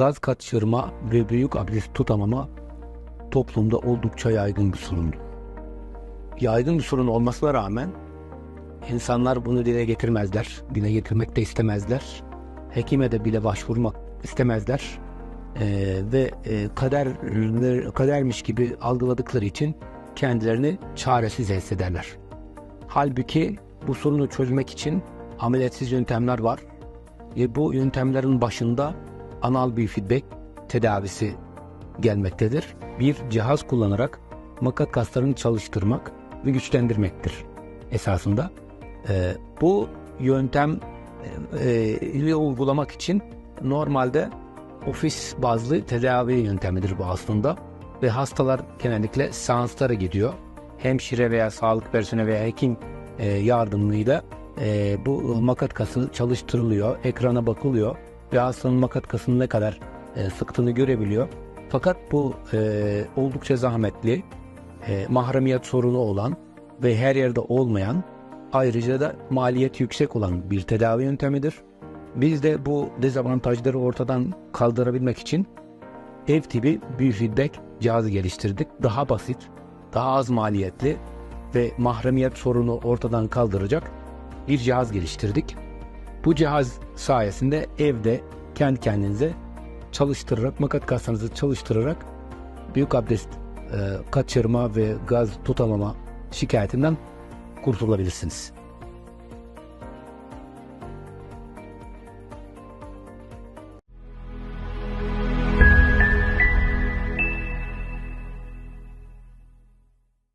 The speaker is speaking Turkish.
gaz kaçırma ve büyük abdest tutamama toplumda oldukça yaygın bir sorundu. Yaygın bir sorun olmasına rağmen insanlar bunu dile getirmezler. Dile getirmek de istemezler. Hekime de bile başvurmak istemezler. Ee, ve e, kader kadermiş gibi algıladıkları için kendilerini çaresiz hissederler. Halbuki bu sorunu çözmek için ameliyatsız yöntemler var. Ve bu yöntemlerin başında anal bir feedback tedavisi gelmektedir. Bir cihaz kullanarak makat kaslarını çalıştırmak ve güçlendirmektir esasında. Ee, bu yöntem e, uygulamak için normalde ofis bazlı tedavi yöntemidir bu aslında. Ve hastalar genellikle seanslara gidiyor. Hemşire veya sağlık personeli veya hekim e, yardımıyla e, bu makat kası çalıştırılıyor. Ekrana bakılıyor ve hastanın makat kasının ne kadar e, sıktığını görebiliyor. Fakat bu e, oldukça zahmetli, e, mahremiyet sorunu olan ve her yerde olmayan ayrıca da maliyet yüksek olan bir tedavi yöntemidir. Biz de bu dezavantajları ortadan kaldırabilmek için ev tipi bir feedback cihazı geliştirdik. Daha basit, daha az maliyetli ve mahremiyet sorunu ortadan kaldıracak bir cihaz geliştirdik. Bu cihaz sayesinde evde kendi kendinize çalıştırarak, makat kaslarınızı çalıştırarak büyük abdest e, kaçırma ve gaz tutamama şikayetinden kurtulabilirsiniz.